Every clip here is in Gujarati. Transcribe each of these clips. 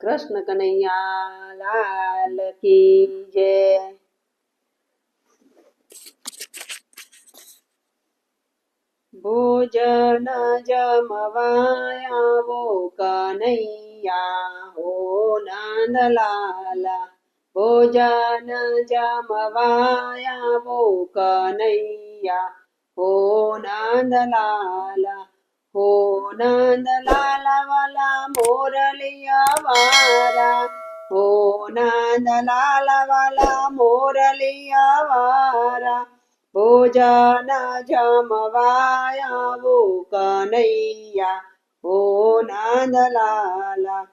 કૃષ્ણ કનૈયા, લાલ કી જય. ભોજન જમવાયાવો કનૈયા, હો નંદલાલા ભોજન જમવાયાવો કનૈયા, હો નંદલાલા હો નંદલાલા વાલા મોરલિયા વારા હો નંદલાલા વાલા મોરલિયા કનૈયા હો નંદલાલા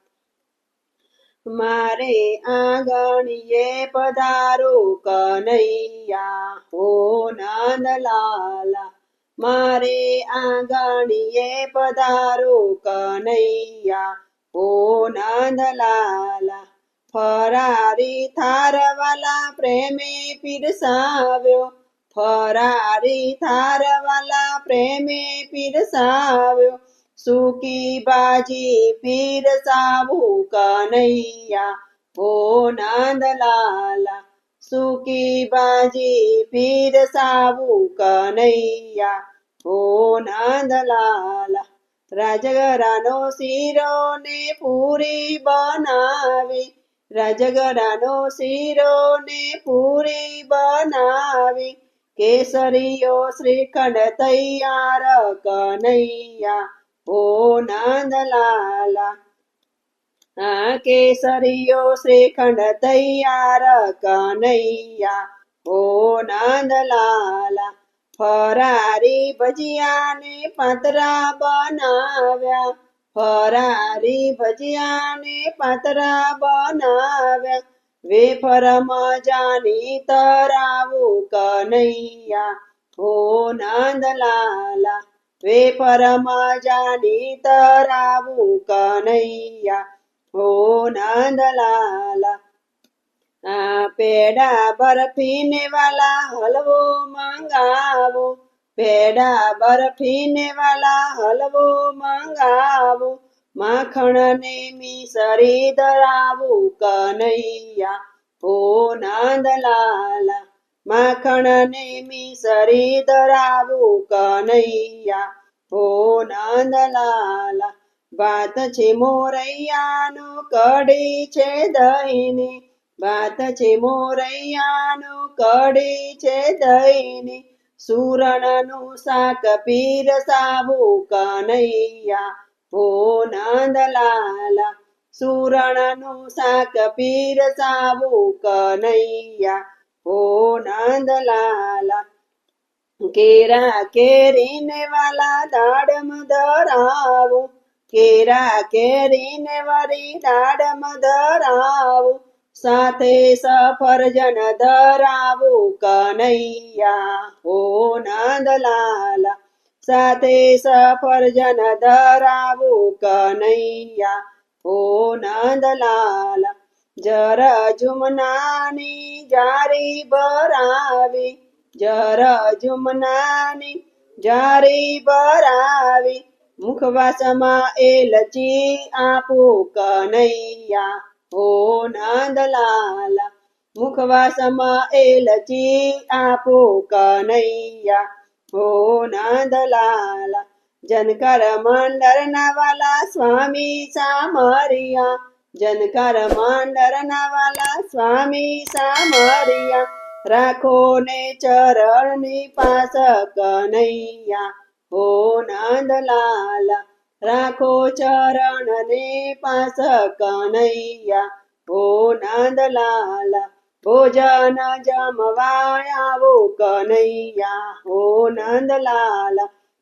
મારે આંગણીએ પધારો કનૈયા હો નંદલાલા મારે આંગણીએ પધારો કનૈયા, ઓ નંદલાલા, ફરારી થારવાલા પ્રેમે પીરસાવ્યો, ફરારી થારવાલા પ્રેમે પીરસાવ્યો, સુકી બાજી પીરસાવું કનૈયા, ઓ નંદલાલા सुकी बाजी पीर नैया ओ नाला राजरा नो शिरो पूरि बनावि। रजगरा नो शिरो ने पूरी बनावी। केसरियो श्रीखंड तैयार कन्हैया ओ नन्द કેસરીયો શ્રીખંડ તૈયાર કનૈયા ઓ નંદલાલા ફરારી ભજીયાને પાતરા બનાવ્યા ફરારી ભજીયાને પાતરા બનાવ્યા વેફર મજાની તરાવું કનૈયા ઓ નંદલાલા વેફર મજાની તરાવું કનૈયા હો નંદલાલા પેડા બરફીને વાલા હલવો મંગાવો. પેડા બરફીને વાલા હલવો મંગાવો. માખણ ને મિસરી ધરાવું કનૈયા. ઓ નંદલાલા માખણ ને મિસરી ધરાવું કનૈયા. ઓ નંદલાલા વાત છે મોરૈયાનો કડી છે દહીની. વાત છે મોરૈયાનો કડી છે દહીની. સુરણનું શાક પીરસાવું કનૈયા ઓ નંદલાલા સુરણનું શાક પીરસાવું કનૈયા ઓ નંદલાલા કેરા કેરીને વાલા દાડમ ધરાવો. કેરા કેરીને વરી દાડમ ધરાવો, સાથે સફરજન ધરાવું, કનૈયા, ઓ નંદલાલા, સાથે સફરજન ધરાવું, કનૈયા હો નંદલાલા, જર જુમનાની જારી ભરાવી, જર જુમનાની જારી ભરાવી મુખવાસમાં એલચી આપો કનૈયા ઓ નંદલાલા. મુખવાસમાં એલચી આપો કનૈયા, હો નંદલાલા. જનકર મંડર નવાલા સ્વામી સામરિયા, જનકર મંડર નવાલા સ્વામી સામરિયા. રાખો ને ચરણની પાસ કનૈયા. ઓ નંદલાલ રાખો ચરણ ને પાસ કનૈયા ઓ નંદલાલ ભોજન જમવાયાવો કનૈયા હો નંદલાલ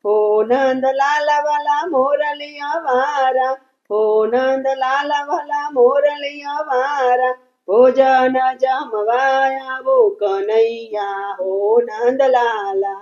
હો નંદલાલ વાલા મોરલિયા વારા હો નંદલાલ વાલા મોરલિયા વારા ભોજન જમવાયાવો કનૈયા હો નંદલાલા